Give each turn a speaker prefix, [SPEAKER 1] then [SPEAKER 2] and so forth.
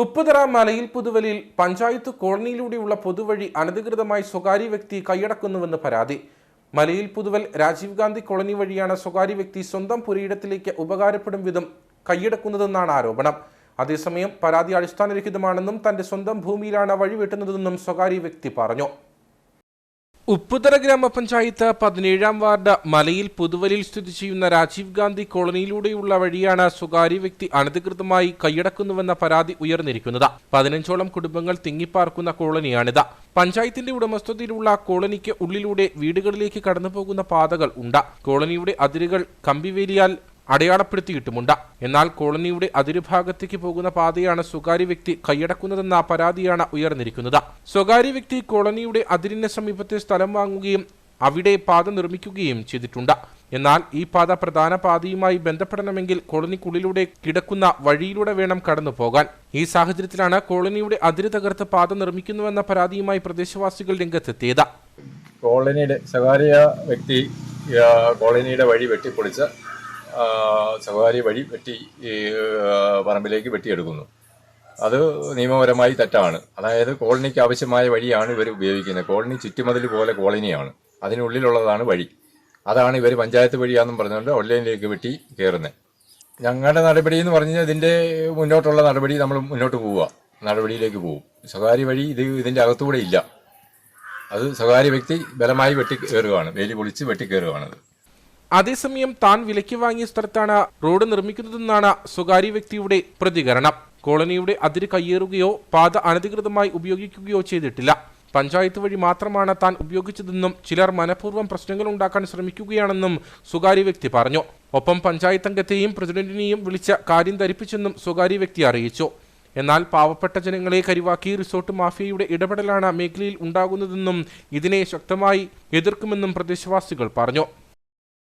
[SPEAKER 1] ഉപ്പുതറ മലയിൽ പുതുവലിൽ പഞ്ചായത്ത് കോളനിയിലൂടെയുള്ള പൊതുവഴി അനധികൃതമായി സ്വകാര്യ വ്യക്തി കൈയടക്കുന്നുവെന്ന് പരാതി. മലയിൽ പുതുവൽ രാജീവ് ഗാന്ധി കോളനി വഴിയാണ് സ്വകാര്യ വ്യക്തി സ്വന്തം പുരയിടത്തിലേക്ക് ഉപകാരപ്പെടും വിധം കൈയടക്കുന്നതെന്നാണ് ആരോപണം. അതേസമയം പരാതി അടിസ്ഥാനരഹിതമാണെന്നും തന്റെ സ്വന്തം ഭൂമിയിലാണ് വഴി വെട്ടുന്നതെന്നും സ്വകാര്യ വ്യക്തി പറഞ്ഞു. ഉപ്പുതറ ഗ്രാമപഞ്ചായത്ത് പതിനേഴാം വാർഡ് മലയിൽ പുതുവലിൽ സ്ഥിതി ചെയ്യുന്ന രാജീവ് ഗാന്ധി കോളനിയിലൂടെയുള്ള വഴിയാണ് സ്വകാര്യ വ്യക്തി അനധികൃതമായി കൈയടക്കുന്നുവെന്ന പരാതി ഉയർന്നിരിക്കുന്നത്. പതിനഞ്ചോളം കുടുംബങ്ങൾ തിങ്ങിപ്പാർക്കുന്ന കോളനിയാണിത്. പഞ്ചായത്തിന്റെ ഉടമസ്ഥതയിലുള്ള കോളനിക്ക് ഉള്ളിലൂടെ വീടുകളിലേക്ക് കടന്നുപോകുന്ന പാതകൾ ഉണ്ട്. കോളനിയുടെ അതിരുകൾ കമ്പിവേലിയാൽ അടയാളപ്പെടുത്തിയിട്ടുമുണ്ട്. എന്നാൽ കോളനിയുടെ അതിരുഭാഗത്തേക്ക് പോകുന്ന പാതയാണ് സ്വകാര്യ വ്യക്തി കൈയടക്കുന്നതെന്ന പരാതിയാണ് ഉയർന്നിരിക്കുന്നത്. സ്വകാര്യ വ്യക്തി കോളനിയുടെ അതിരിന് സമീപത്തെ സ്ഥലം വാങ്ങുകയും അവിടെ പാത നിർമ്മിക്കുകയും ചെയ്തിട്ടുണ്ട്. എന്നാൽ ഈ പാത പ്രധാന പാതയുമായി ബന്ധപ്പെടണമെങ്കിൽ കോളനിക്കുള്ളിലൂടെ കിടക്കുന്ന വഴിയിലൂടെ വേണം കടന്നു പോകാൻ. ഈ സാഹചര്യത്തിലാണ് കോളനിയുടെ അതിര് തകർത്ത് പാത നിർമ്മിക്കുന്നുവെന്ന പരാതിയുമായി പ്രദേശവാസികൾ രംഗത്തെത്തിയത്.
[SPEAKER 2] കോളനിയുടെ സ്വകാര്യ വ്യക്തി കോളനിയുടെ വഴി വെട്ടിപ്പൊളിച്ച് സ്വകാര്യ വഴി വെട്ടി പറമ്പിലേക്ക് വെട്ടിയെടുക്കുന്നു. അത് നിയമപരമായി തെറ്റാണ്. അതായത് കോളനിക്ക് ആവശ്യമായ വഴിയാണ് ഇവർ ഉപയോഗിക്കുന്നത്. കോളനി ചുറ്റുമതിൽ പോലെ കോളനിയാണ്. അതിനുള്ളിലുള്ളതാണ് വഴി. അതാണ് ഇവർ പഞ്ചായത്ത് വഴിയാണെന്നും പറഞ്ഞുകൊണ്ട് ഓൺലൈനിലേക്ക് വെട്ടി കയറുന്നത് ഞങ്ങളുടെ നടപടി എന്ന് പറഞ്ഞാൽ ഇതിന്റെ മുന്നോട്ടുള്ള നടപടി നമ്മൾ മുന്നോട്ട് പോവുക. നടപടിയിലേക്ക് പോകും സ്വകാര്യ വഴി ഇത് ഇതിന്റെ അകത്തുകൂടെ ഇല്ല. അത് സ്വകാര്യ വ്യക്തി ബലമായി വെട്ടി കയറുകയാണ്. വേലി പൊളിച്ച് വെട്ടി കയറുകയാണത്.
[SPEAKER 1] അതേസമയം താൻ വിലയ്ക്ക് വാങ്ങിയ സ്ഥലത്താണ് റോഡ് നിർമ്മിക്കുന്നതെന്നാണ് സ്വകാര്യ വ്യക്തിയുടെ പ്രതികരണം. കോളനിയുടെ അതിര് കയ്യേറുകയോ പാത അനധികൃതമായി ഉപയോഗിക്കുകയോ ചെയ്തിട്ടില്ല. പഞ്ചായത്ത് വഴി മാത്രമാണ് താൻ ഉപയോഗിച്ചതെന്നും ചിലർ മനഃപൂർവം പ്രശ്നങ്ങൾ ഉണ്ടാക്കാൻ ശ്രമിക്കുകയാണെന്നും സ്വകാര്യ വ്യക്തി പറഞ്ഞു. ഒപ്പം പഞ്ചായത്ത് അംഗത്തെയും പ്രസിഡന്റിനെയും വിളിച്ച കാര്യം ധരിപ്പിച്ചെന്നും സ്വകാര്യ വ്യക്തി അറിയിച്ചു. എന്നാൽ പാവപ്പെട്ട ജനങ്ങളെ കരിവാക്കി റിസോർട്ട് മാഫിയയുടെ ഇടപെടലാണ് മേഖലയിൽ ഉണ്ടാകുന്നതെന്നും ഇതിനെ ശക്തമായി എതിർക്കുമെന്നും പ്രദേശവാസികൾ പറഞ്ഞു.